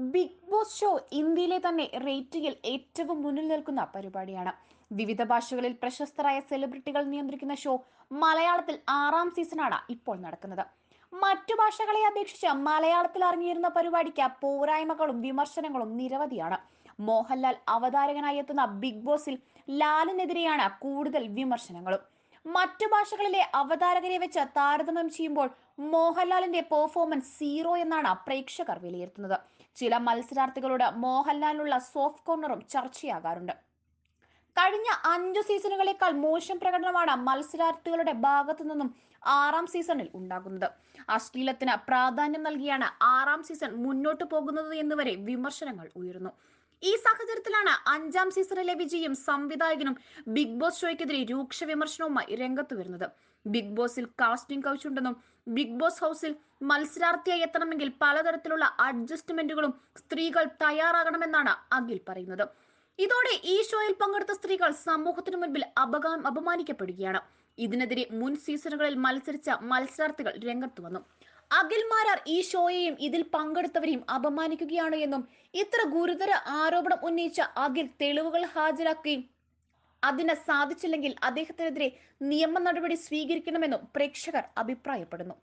Big boss show ഇന്ത്യയിലെ തന്നെ റേറ്റിംഗിൽ ഏറ്റവും മുന്നിൽ നിൽക്കുന്ന പരിപാടിയാണ്. വിവിധ ഭാഷകളിൽ പ്രശസ്തരായ സെലിബ്രിറ്റികൾ നിയന്ത്രിക്കുന്ന ഷോ മലയാളത്തിൽ ആറാം സീസണാണ് ഇപ്പോൾ നടക്കുന്നത്. മറ്റു ഭാഷകളെ അപേക്ഷിച്ച് മലയാളത്തിൽ ഇറങ്ങിയിരുന്ന പരിപാടിക്ക് പോരായ്മകളും വിമർശനങ്ങളും നിരവധിയാണ്. മോഹൻലാൽ അവതാരകനായി എത്തുന്ന ബിഗ് ബോസിൽ ലാലിനെതിരെയാണ് കൂടുതൽ വിമർശനങ്ങളും. മറ്റു ഭാഷകളിലെ അവതാരകരെ വെച്ച് താരതമ്യം ചെയ്യുമ്പോൾ മോഹൻലാലിന്റെ പെർഫോമൻസ് സീറോ എന്നാണ് പ്രേക്ഷകർ വിലയിരുത്തുന്നത്. ചില മത്സരാർത്ഥികളോട് മോഹൻലാലിനുള്ള സോഫ്റ്റ് കോർണറും ചർച്ചയാകാറുണ്ട്. കഴിഞ്ഞ അഞ്ചു സീസണുകളേക്കാൾ മോശം പ്രകടനമാണ് മത്സരാർത്ഥികളുടെ ഭാഗത്തു നിന്നും ആറാം സീസണിൽ ഉണ്ടാകുന്നത്. അശ്ലീലത്തിന് പ്രാധാന്യം നൽകിയാണ് ആറാം സീസൺ മുന്നോട്ട് പോകുന്നത് എന്നുവരെ വിമർശനങ്ങൾ ഉയരുന്നു. ഈ സാഹചര്യത്തിലാണ് അഞ്ചാം സീസണിലെ വിജയും സംവിധായകനും ബിഗ് ബോസ് ഷോയ്ക്കെതിരെ രൂക്ഷ വിമർശനവുമായി രംഗത്ത് വരുന്നത്. ബിഗ് ബോസിൽ കാസ്റ്റിംഗ് കൗച്ച് ഉണ്ടെന്നും ബിഗ് ബോസ് ഹൗസിൽ മത്സരാർത്ഥിയായി എത്തണമെങ്കിൽ പലതരത്തിലുള്ള അഡ്ജസ്റ്റ്മെന്റുകളും സ്ത്രീകൾ തയ്യാറാകണമെന്നാണ് അഖിൽ പറയുന്നത്. ഇതോടെ ഈ ഷോയിൽ പങ്കെടുത്ത സ്ത്രീകൾ സമൂഹത്തിനു മുൻപിൽ അപമാനിക്കപ്പെടുകയാണ്. ഇതിനെതിരെ മുൻ സീസണുകളിൽ മത്സരിച്ച മത്സരാർത്ഥികൾ രംഗത്ത് വന്നു. അഖിൽ മാരാർ ഈ ഷോയെയും ഇതിൽ പങ്കെടുത്തവരെയും അപമാനിക്കുകയാണ് എന്നും ഇത്ര ഗുരുതര ആരോപണം ഉന്നയിച്ച അഖിൽ തെളിവുകൾ ഹാജരാക്കുകയും അതിന് സാധിച്ചില്ലെങ്കിൽ അദ്ദേഹത്തിനെതിരെ നിയമ നടപടി സ്വീകരിക്കണമെന്നും പ്രേക്ഷകർ അഭിപ്രായപ്പെടുന്നു.